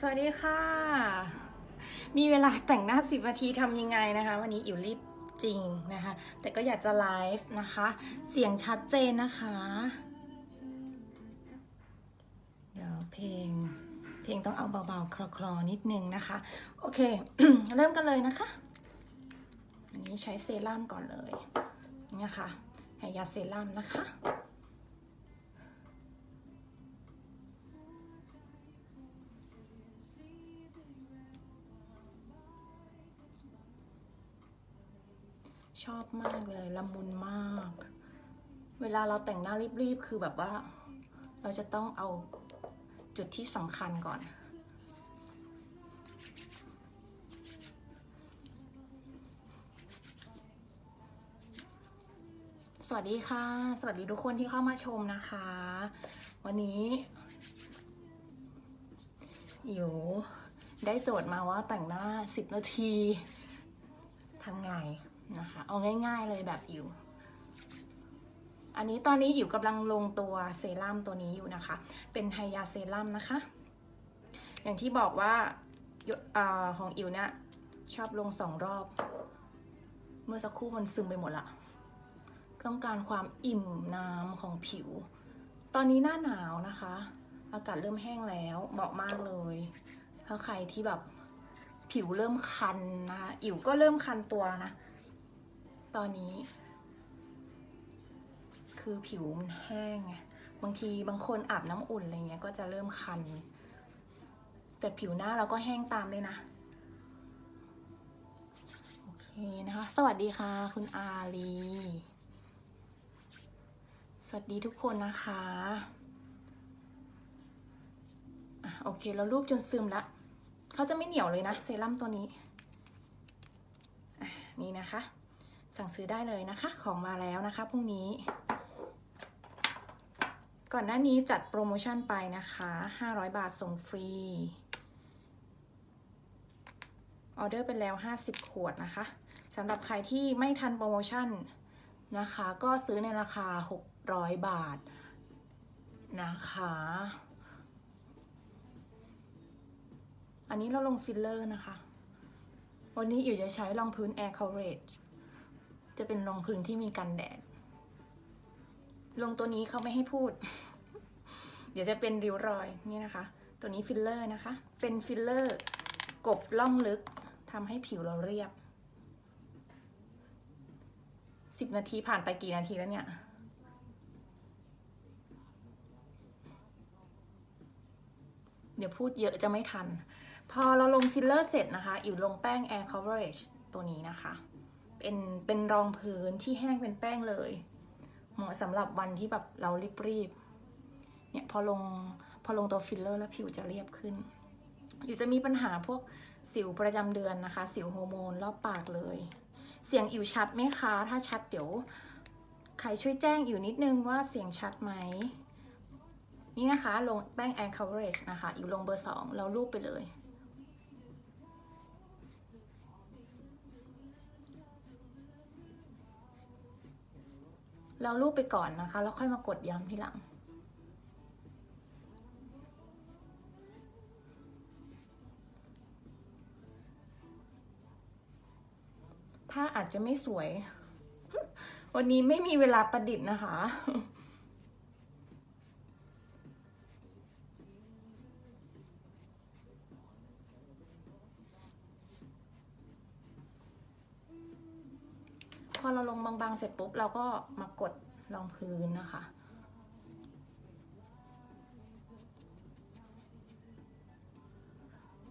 สวัสดีค่ะ มีเวลาแต่งหน้า 10 นาทีทำยังไงนะคะ วันนี้อิ๋วรีบจริงนะคะ แต่ก็อยากจะไลฟ์นะคะ เสียงชัดเจนนะคะ เดี๋ยวเพลง เพลงต้องเอาเบาๆ คลอๆ นิดนึงนะคะ โอเค เริ่มกันเลยนะคะ อันนี้ใช้เซรั่มก่อนเลย เนี่ยค่ะไฮยาเซรั่มนะคะ ชอบมากเลยละมุนมาก เวลาเราแต่งหน้ารีบๆ คือแบบว่า เราจะต้องเอาจุดที่สำคัญก่อน สวัสดีค่ะ สวัสดีทุกคนที่เข้ามาชมนะคะ วันนี้อยู่ได้โจทย์มาว่าแต่งหน้า 10 นาทีทำไง นะคะ เอาง่าย ๆเลยแบบอิวอันนี้ตอนนี้อิวกำลังลงตัวเซรั่มตัวนี้อยู่นะคะ เป็นไฮยาเซรั่มนะคะ อย่างที่บอกว่าอของอิวเนี่ยชอบลงสองรอบ เมื่อสักครู่มันซึมไปหมดละต้องการความอิ่มน้ำของผิว ตอนนี้หน้าหนาวนะคะ อากาศเริ่มแห้งแล้วเหมาะมากเลยถ้าใครที่แบบผิวเริ่มคันนะคะอิ๋วก็เริ่มคันตัวนะ ตอนนี้ คือผิวมันแห้งไงบางทีบางคนอาบน้ำอุ่นอะไรเงี้ยก็จะเริ่มคัน แต่ผิวหน้าเราก็แห้งตามเลยนะ โอเคนะคะ สวัสดีค่ะ คุณอาลี สวัสดีทุกคนนะคะอะโอเค เรารูปจนซึมละเขาจะไม่เหนียวเลยนะ เซรั่มตัวนี้ นี่นะคะ สั่งซื้อได้เลยนะคะ ของมาแล้วนะคะพรุ่งนี้ ก่อนหน้านี้จัดโปรโมชั่นไปนะคะ 500 บาทส่งฟรี ออเดอร์ไปแล้ว 50 ขวดนะคะสำหรับใครที่ไม่ทันโปรโมชั่นนะคะ ก็ซื้อในราคา 600 บาทนะคะ อันนี้เราลงฟิลเลอร์นะคะ วันนี้อยู่จะใช้รองพื้น Air Coverage จะเป็นรองพื้นที่มีกันแดดลงตัวนี้เขาไม่ให้พูด เดี๋ยวจะเป็นริ้วรอยนี่นะคะ ตัวนี้ฟิลเลอร์นะคะ เป็นฟิลเลอร์กบล่องลึกทำให้ผิวเราเรียบสิบนาทีผ่านไปกี่นาทีแล้วเนี่ยเดี๋ยวพูดเยอะจะไม่ทัน พอเราลงฟิลเลอร์เสร็จนะคะอิ๋วลงแป้ง Air Coverage ตัวนี้นะคะ เป็นเป็นรองพื้นที่แห้งเป็นแป้งเลย เหมาะสำหรับวันที่แบบเรารีบๆเนี่ยพอลงพอลงตัวฟิลเลอร์แล้วผิวจะเรียบขึ้นอยู่จะมีปัญหาพวกสิวประจำเดือนนะคะ สิวโฮอร์โมนรอบปากเลย เสียงอิ๋วชัดไหมคะ ถ้าชัดเดี๋ยวใครช่วยแจ้งอิ๋วนิดนึงว่าเสียงชัดไหม นี่นะคะ ลงแป้ง Air Coverage นะคะ อิ๋วลงเบอร์สองแล้วรูปไปเลย เราลูบไปก่อนนะคะ แล้วค่อยมากดย้ำทีหลัง ถ้าอาจจะไม่สวย วันนี้ไม่มีเวลาประดิษฐ์นะคะ พอเราลง บางๆเสร็จปุ๊บเราก็มากดรองพื้นนะคะ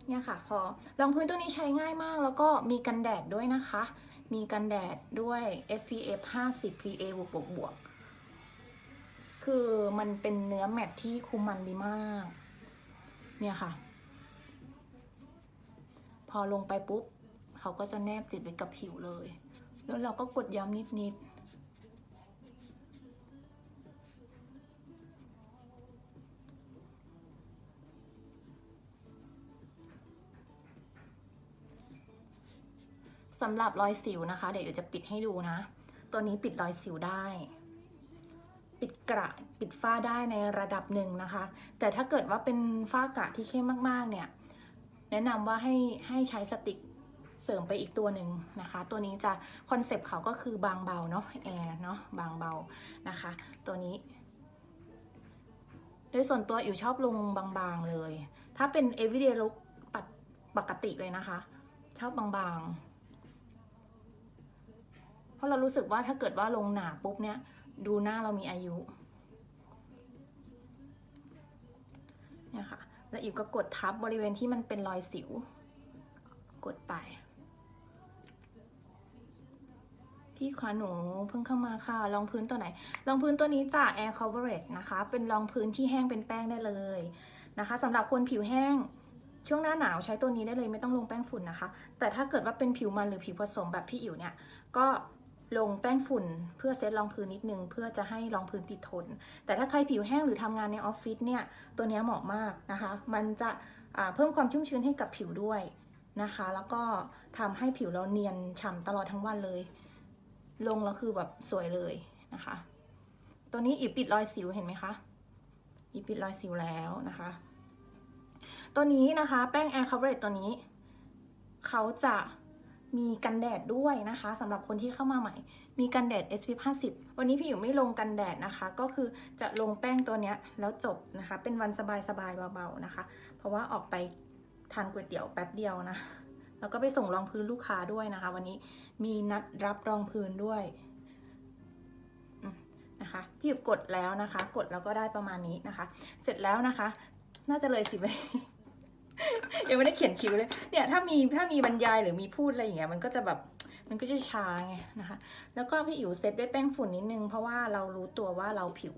เนี่ยค่ะพอรองพื้นตัวนี้ใช้ง่ายมากแล้วก็มีกันแดดด้วยนะคะ มีกันแดดด้วย SPF 50 PA บวกบวกบวกคือมันเป็นเนื้อแมตที่คุมมันดีมาก เนี่ยค่ะ พอลงไปปุ๊บ เขาก็จะแนบติดไปกับผิวเลย แล้วเราก็กดย้ำนิดๆสำหรับรอยสิวนะคะ เดี๋ยวจะปิดให้ดูนะ ตัวนี้ปิดรอยสิวได้ ปิดกระปิดฝ้าได้ในระดับหนึ่งนะคะ แต่ถ้าเกิดว่าเป็นฝ้ากระที่เข้มมากๆเนี่ย แนะนำว่าให้ให้ใช้สติก เสริมไปอีกตัวหนึ่งนะคะ ตัวนี้จะคอนเซปต์เขาก็คือบางเบาเนาะแอร์เนาะบางเบานะคะ ตัวนี้ โดยส่วนตัวอยู่ชอบลงบางๆเลย ถ้าเป็น everyday look ปกปกติเลยนะคะชอบบางๆ เพราะเรารู้สึกว่าถ้าเกิดว่าลงหนาปุ๊บเนี่ย ดูหน้าเรามีอายุเนี่ยค่ะแล้วอิ๋วก็กดทับบริเวณที่มันเป็นรอยสิว กดไป พี่ขวาหนูเพิ่งเข้ามาค่ะรองพื้นตัวไหนรองพื้นตัวนี้จาก Air Coverage นะคะ เป็นรองพื้นที่แห้งเป็นแป้งได้เลยนะคะสำหรับคนผิวแห้งช่วงหน้าหนาวใช้ตัวนี้ได้เลยไม่ต้องลงแป้งฝุ่นนะคะ แต่ถ้าเกิดว่าเป็นผิวมันหรือผิวผสมแบบพี่อิ๋วเนี่ย ก็ลงแป้งฝุ่นเพื่อเซตรองพื้นนิดนึง เพื่อจะให้รองพื้นติดทน แต่ถ้าใครผิวแห้งหรือทำงานในออฟฟิศเนี่ย ตัวนี้เหมาะมากนะคะ มันจะเพิ่มความชุ่มชื้นให้กับผิวด้วยนะคะ แล้วก็ทำให้ผิวเราเนียนฉ่ำตลอดทั้งวันเลย ลงแล้วคือแบบสวยเลยนะคะ ตัวนี้อีปิดรอยสิวเห็นไหมคะอีปิดรอยสิวแล้วนะคะ ตัวนี้นะคะแป้ง Air Coverage ตัวนี้ เขาจะมีกันแดดด้วยนะคะสำหรับคนที่เข้ามาใหม่ มีกันแดด SPF 50 วันนี้พี่อยู่ไม่ลงกันแดดนะคะ ก็คือจะลงแป้งตัวนี้แล้วจบนะคะ เป็นวันสบายๆเบาๆนะคะ เพราะว่าออกไปทานก๋วยเตี๋ยวแป๊บเดียวนะ แล้วก็ไปส่งรองพื้นลูกค้าด้วยนะคะ วันนี้มีนัดรับรองพื้นด้วยนะคะพี่อยู่กดแล้วนะคะ กดแล้วก็ได้ประมาณนี้นะคะ เสร็จแล้วนะคะ น่าจะเลยสิบนาทียังไม่ได้เขียนคิวเลยเนี่ยถ้ามีถ้ามีบรรยายหรือมีพูดอะไรอย่างเงี้ยมันก็จะแบบมันก็จะช้าไงนะคะ แล้วก็พี่อิ๋วเซตด้วยแป้งฝุ่นนิดนึง เพราะว่าเรารู้ตัวว่าเราผิว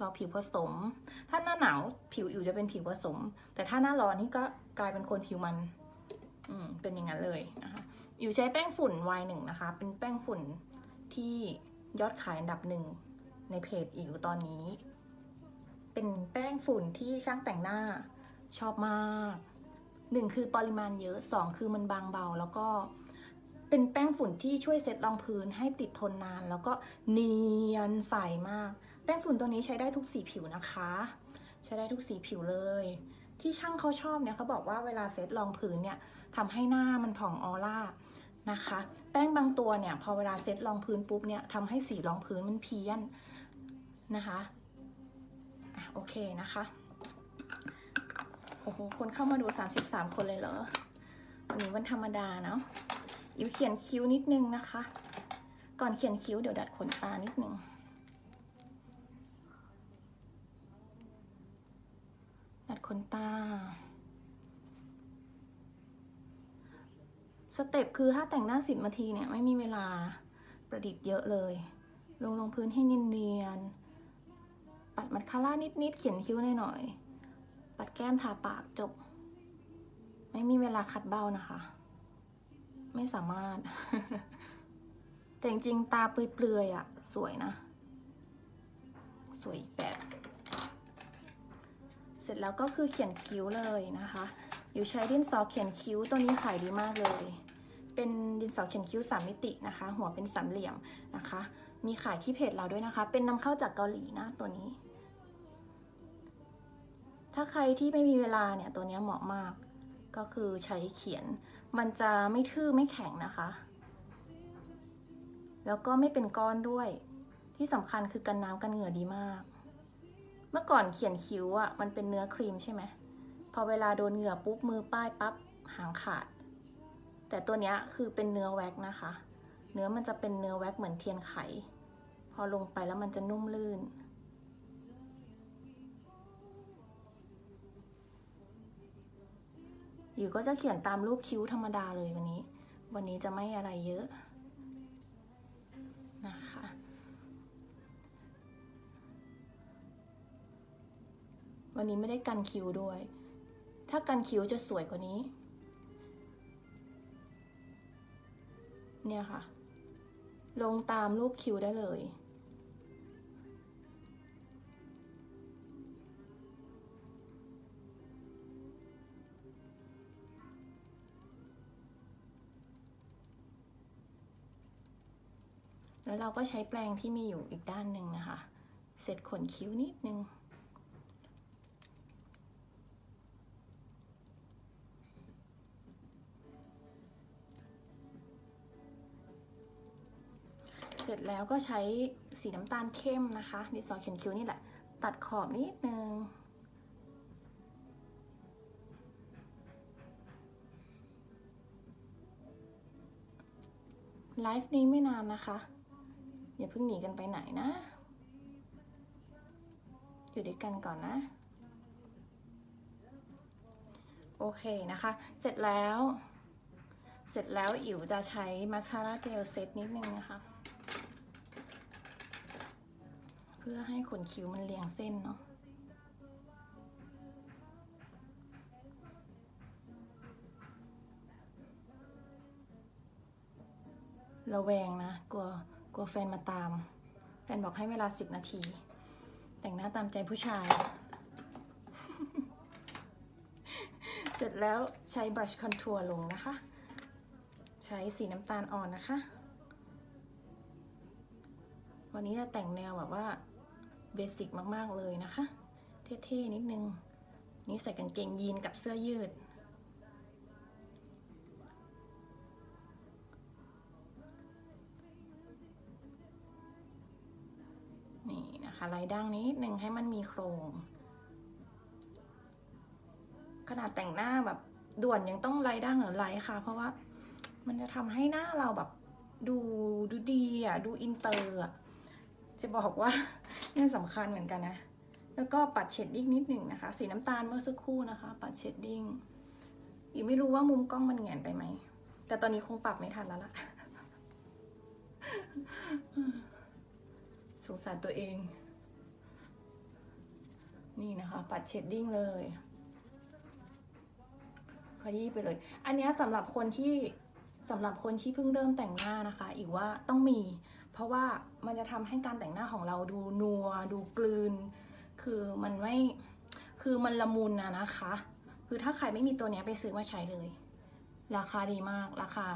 เราผิวผสม ถ้าหน้าหนาวผิวอิ๋วจะเป็นผิวผสม แต่ถ้าหน้าร้อนนี่ก็กลายเป็นคนผิวมัน อืมเป็นอย่างนั้นเลยนะคะอิ๋วใช้แป้งฝุ่น Y หนึ่งนะคะ เป็นแป้งฝุ่นที่ยอดขายอันดับหนึ่งในเพจอิ๋วตอนนี้ เป็นแป้งฝุ่นที่ช่างแต่งหน้าชอบมากหนึ่งคือปริมาณเยอะสองคือมันบางเบา แล้วก็เป็นแป้งฝุ่นที่ช่วยเซ็ตรองพื้นให้ติดทนนาน แล้วก็เนียนใสมาก แป้งฝุ่นตัวนี้ใช้ได้ทุกสีผิวนะคะ ใช้ได้ทุกสีผิวเลย ที่ช่างเขาชอบเนี่ยเขาบอกว่าเวลาเซ็ตรองพื้นเนี่ย ทำให้หน้ามันผ่องออร่านะคะ แป้งบางตัวเนี่ยพอเวลาเซ็ตรองพื้นปุ๊บเนี่ยทำให้สีรองพื้นมันเพี้ยนนะคะอะโอเคนะคะโอ้โหคนเข้ามาดู 33 คนเลยเหรอวันนี้วันธรรมดาเนาะอิวเขียนคิ้วนิดนึงนะคะ ก่อนเขียนคิ้วเดี๋ยวดัดขนตานิดนึงดัดขนตา สเต็ปคือถ้าแต่งหน้าสิบนาทีเนี่ยไม่มีเวลาประดิษฐ์เยอะเลย ลงลงพื้นให้เนียนๆ ปัดมัดคาร่านิดๆ เขียนคิ้วหน่อยๆ ปัดแก้มทาปากจบ ไม่มีเวลาคัดเบ้านะคะ ไม่สามารถ แต่จริงๆ ตาเปลือยๆอะสวยนะ สวยแบบ เสร็จแล้วก็คือเขียนคิ้วเลยนะคะ อยู่ใช้ดินสอเขียนคิ้วตัวนี้ขายดีมากเลย เป็นดินสอเขียนคิ้วสามมิตินะคะ หัวเป็นสามเหลี่ยมนะคะ มีขายที่เพจเราด้วยนะคะ เป็นนำเข้าจากเกาหลีนะตัวนี้ ถ้าใครที่ไม่มีเวลาเนี่ยตัวนี้เหมาะมาก ก็คือใช้เขียน มันจะไม่ทื่อไม่แข็งนะคะ แล้วก็ไม่เป็นก้อนด้วย ที่สำคัญคือกันน้ำกันเหงื่อดีมาก เมื่อก่อนเขียนคิ้วอะ่ะมันเป็นเนื้อครีมใช่ไหม พอเวลาโดนเหงื่อปุ๊บมือป้ายปั๊บหางขาด แต่ตัวเนี้ยคือเป็นเนื้อแว็กนะคะ เนื้อมันจะเป็นเนื้อแว็กเหมือนเทียนไข พอลงไปแล้วมันจะนุ่มลื่น อยู่ก็จะเขียนตามรูปคิ้วธรรมดาเลยวันนี้ วันนี้จะไม่อะไรเยอะนะคะวันนี้ไม่ได้กันคิ้วด้วย ถ้ากันคิ้วจะสวยกว่านี้ เนี่ยค่ะ ลงตามรูปคิ้วได้เลย แล้วเราก็ใช้แปรงที่มีอยู่อีกด้านหนึ่งนะคะ เสร็จขนคิ้วนิดนึง เสร็จแล้วก็ใช้สีน้ำตาลเข้มนะคะดินสอเขียนคิ้วนี่แหละ ตัดขอบนิดนึงไลฟ์นี้ไม่นานนะคะ อย่าเพิ่งหนีกันไปไหนนะ อยู่ด้วยกันก่อนนะ โอเคนะคะ เสร็จแล้ว เสร็จแล้วอิ๋วจะใช้มาสคาร่าเจลเซตนิดนึงนะคะ เพื่อให้ขนคิ้วมันเรียงเส้นเนาะระแวงนะกลัวกลัวแฟนมาตาม แฟนบอกให้เวลาสิบนาที แต่งหน้าตามใจผู้ชาย เสร็จแล้วใช้บรัชคอนทัวร์ลงนะคะ ใช้สีน้ำตาลอ่อนนะคะ วันนี้จะแต่งแนวแบบว่า เบสิกมาก ๆ เลยนะคะ เท่ๆนิดนึง นี่ใส่กางเกงยีนกับเสื้อยืด นี่นะคะลายด่างนิดนึงให้มันมีโครง ขนาดแต่งหน้าแบบด่วนยังต้องไล่ด่างหรือไล่ค่ะ เพราะว่ามันจะทำให้หน้าเราแบบดูดูดีอะ ดูอินเตอร์อะ จะบอกว่า นี่สำคัญเหมือนกันนะ แล้วก็ปัดเชดดิ้งนิดหนึ่งนะคะ สีน้ำตาลเมื่อสักครู่นะคะ ปัดเชดดิ้งอีกไม่รู้ว่ามุมกล้องมันแหงนไปไหม แต่ตอนนี้คงปรับไม่ทันแล้วล่ะ สงสารตัวเอง นี่นะคะ ปัดเชดดิ้งเลยขยี้ไปเลย อันนี้สำหรับคนที่สำหรับคนที่เพิ่งเริ่มแต่งหน้านะคะ อีกว่าต้องมี เพราะว่ามันจะทำให้การแต่งหน้าของเราดูนัว ดูกลืน คือมันไม่ คือมันละมุนนะนะคะ คือถ้าใครไม่มีตัวนี้ไปซื้อมาใช้เลย ราคาดีมาก ราคา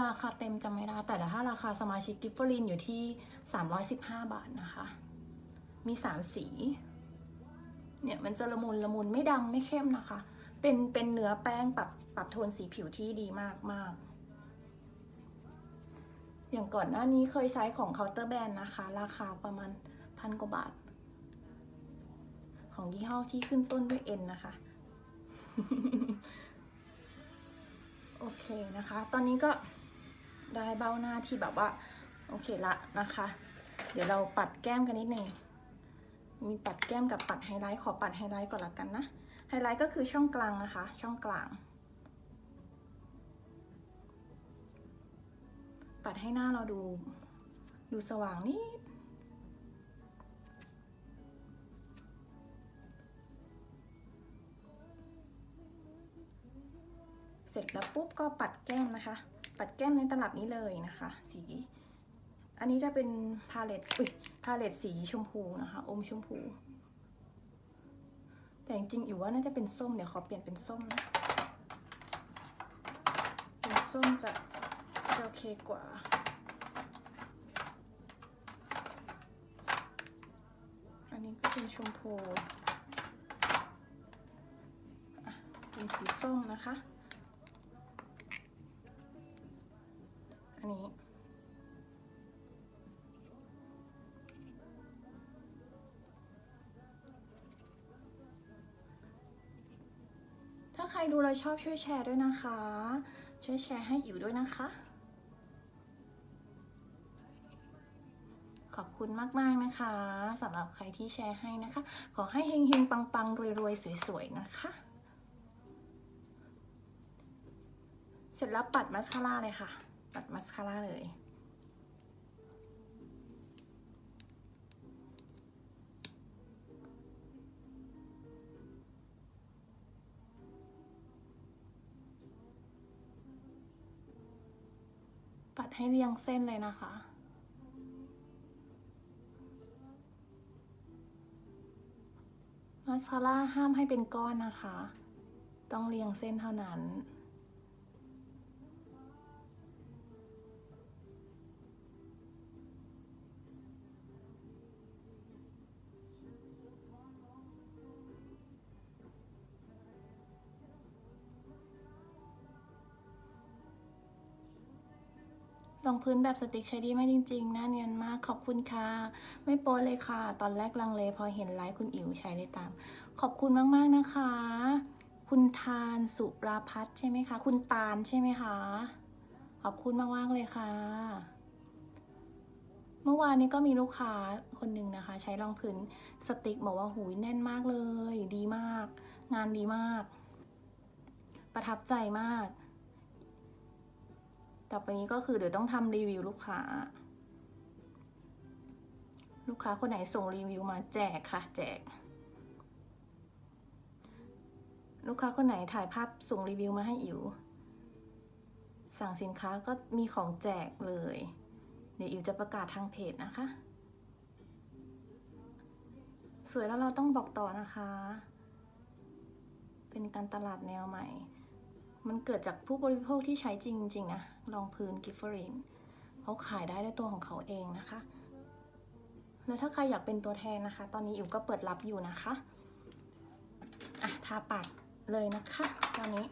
ราคาเต็มจำไม่ได้ แต่ถ้าราคาสมาชิกกิฟเฟอรินอยู่ที่ 315 บาทนะคะ มี 3 สี เนี่ยมันจะละมุนละมุนไม่ดำไม่เข้มนะคะ เป็นเป็นเนื้อแป้งปรับปรับโทนสีผิวที่ดีมากมาก อย่างก่อนหน้านี้เคยใช้ของเคาน์เตอร์แบนนะคะ ราคาประมาณพันกว่าบาท ของยี่ห้อที่ขึ้นต้นด้วย N นะคะ โอเคนะคะ ตอนนี้ก็ได้เบ้าหน้าที่แบบว่า โอเคละนะคะ เดี๋ยวเราปัดแก้มกันนิดนึงมีปัดแก้มกับปัดไฮไลท์ขอปัดไฮไลท์ก่อนละกันนะ ไฮไลท์ก็คือช่องกลางนะคะ ช่องกลาง ปัดให้หน้าเราดู ดูสว่างนิดเสร็จแล้วปุ๊บก็ปัดแก้มนะคะ ปัดแก้มในตลับนี้เลยนะคะ สี อันนี้จะเป็นพาเลตอุ้ยพาเลตสีชมพูนะคะ อมชมพู แต่จริงๆอิ๋วว่าน่าจะเป็นส้ม เดี๋ยวขอเปลี่ยนเป็นส้มนะ เป็นส้มจะ โอเคกว่า อันนี้ก็เป็นชมพูเป็นสีส้มนะคะ อันนี้ ถ้าใครดูแล้วชอบช่วยแชร์ด้วยนะคะ ช่วยแชร์ให้อิ๋วด้วยนะคะ คุณมาก ๆ นะคะสำหรับใครที่แชร์ให้นะคะ ขอให้เฮงๆ ปัง ๆ รวย ๆ สวย ๆ นะคะ เสร็จแล้วปัดมาสคาร่าเลยค่ะ ปัดมาสคาร่าเลย ปัดให้เรียงเส้นเลยนะคะ มาสคาร่าห้ามให้เป็นก้อนนะคะ ต้องเรียงเส้นเท่านั้น องพื้นแบบสติกใช้ดีมากจริงๆหน้าเนียนมากขอบคุณค่ะ ไม่โป๊เลยค่ะ ตอนแรกลังเลพอเห็นไลฟ์คุณอิ๋วใช้ได้ตาม ขอบคุณมากๆนะคะ คุณทานสุราพัฒน์ใช่ไหมคะ คุณตาลใช่ไหมคะ ขอบคุณมากๆเลยค่ะ เมื่อวานนี้ก็มีลูกค้าคนหนึ่งนะคะ ใช้รองพื้นสติกบอกว่าหูยแน่นมากเลย ดีมาก งานดีมาก ประทับใจมาก ต่อไปนี้ก็คือเดี๋ยวต้องทำรีวิวลูกค้า ลูกค้าคนไหนส่งรีวิวมาแจกค่ะ แจก ลูกค้าคนไหนถ่ายภาพส่งรีวิวมาให้อิ๋วสั่งสินค้าก็มีของแจกเลย เดี๋ยวอิ๋วจะประกาศทางเพจนะคะ สวยแล้วเราต้องบอกต่อนะคะ เป็นการตลาดแนวใหม่ มันเกิดจากผู้บริโภคที่ใช้จริง ๆ นะรองพื้นกิฟเฟอรินเขาขายได้ด้วยตัวของเขาเองนะคะ แล้วถ้าใครอยากเป็นตัวแทนนะคะ ตอนนี้อิ๋วก็เปิดรับอยู่นะคะ อะ ทาปากเลยนะคะ ตอนนี้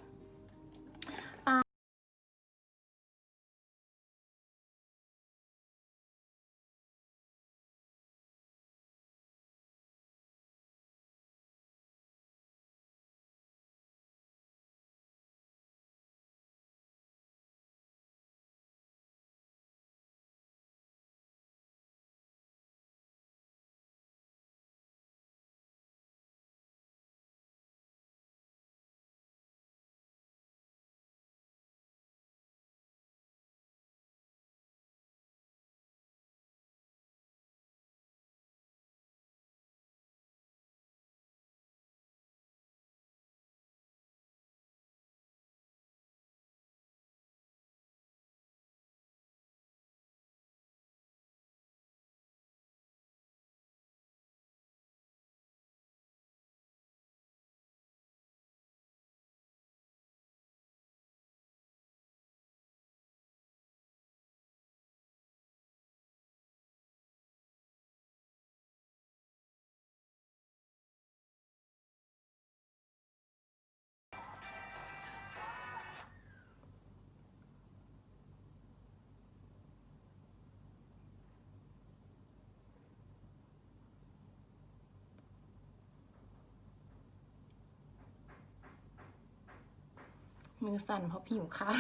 มือสั่นเพราะผิวข้าว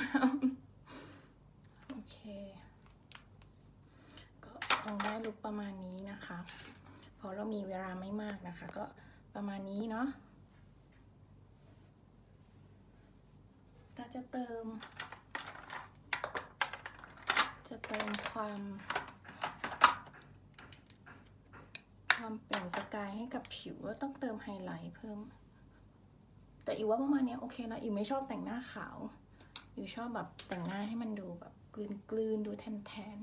โอเค ก็คงได้ลุกประมาณนี้นะคะเพราะเรามีเวลาไม่มากนะคะ ก็ประมาณนี้เนาะก็จะเติม จะเติมความ ความเปล่งประกายให้กับผิว ต้องเติมไฮไลท์เพิ่ม แต่อีว่าประมาณนี้โอเคนะอีไม่ชอบแต่งหน้าขาวอีชอบแบบแต่งหน้าให้มันดูแบบกลืนกลืนดูแทนแทน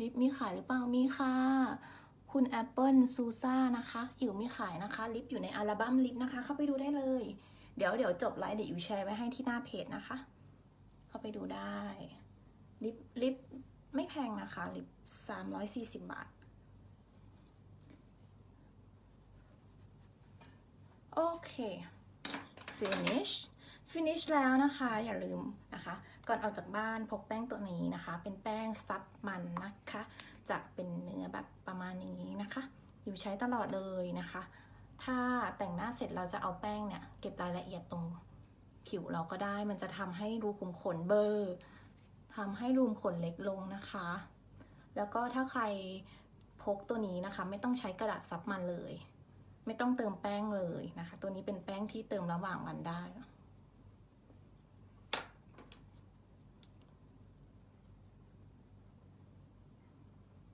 ลิปมีขายหรือเปล่ามีค่ะ คุณแอปเปิลซูซ่านะคะอิ๋วมีขายนะคะ ลิปอยู่ในอัลบั้มลิปนะคะ เข้าไปดูได้เลย เดี๋ยวเดี๋ยวจบไลฟ์เดี๋ยวอิ๋วแชร์ไว้ให้ที่หน้าเพจนะคะ เข้าไปดูได้ ลิปลิปไม่แพงนะคะ ลิปสามร้อยสี่สิบบาท โอเค finish finish แล้วนะคะ อย่าลืมนะคะ ก่อนออกจากบ้านพกแป้งตัวนี้นะคะ เป็นแป้งซับมันนะคะ จะเป็นเนื้อแบบประมาณนี้นะคะอยู่ใช้ตลอดเลยนะคะ ถ้าแต่งหน้าเสร็จเราจะเอาแป้งเนี่ย เก็บรายละเอียดตรงผิวเราก็ได้ มันจะทำให้รูขุมขนเบลอร์ทำให้รูขุมขนเล็กลงนะคะ แล้วก็ถ้าใครพกตัวนี้นะคะ ไม่ต้องใช้กระดาษซับมันเลย ไม่ต้องเติมแป้งเลยนะคะ ตัวนี้เป็นแป้งที่เติมระหว่างวันได้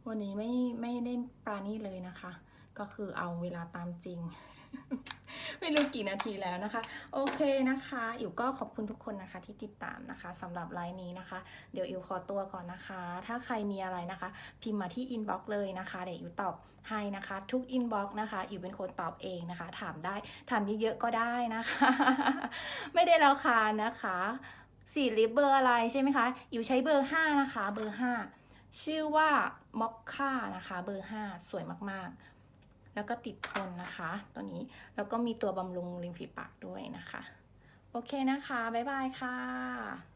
วันนี้ไม่ไม่ได้ปราณีตเลยนะคะ ก็คือเอาเวลาตามจริง ไม่รู้กี่นาทีแล้วนะคะ โอเคนะคะอิ๋วก็ขอบคุณทุกคนนะคะที่ติดตามนะคะสำหรับไลน์นี้นะคะ เดี๋ยวอิ๋วขอตัวก่อนนะคะ ถ้าใครมีอะไรนะคะ พิมพ์มาที่อินบ็อกซ์เลยนะคะเดี๋ยวอิ๋วตอบให้นะคะ ทุกอินบ็อกซ์นะคะอิ๋วเป็นคนตอบเองนะคะ ถามได้ถามเยอะๆก็ได้นะคะ ไม่ได้ราคานะคะสี่ลิปเบอร์อะไรใช่ไหมคะอิ๋วใช้เบอร์5นะคะ เบอร์5ชื่อว่ามอคค่านะคะ เบอร์5สวยมากๆ แล้วก็ติดทนนะคะ ตัวนี้แล้วก็มีตัวบำรุงริมฝีปากด้วยนะคะ โอโอเคนะคะ บ๊ายบายค่ะ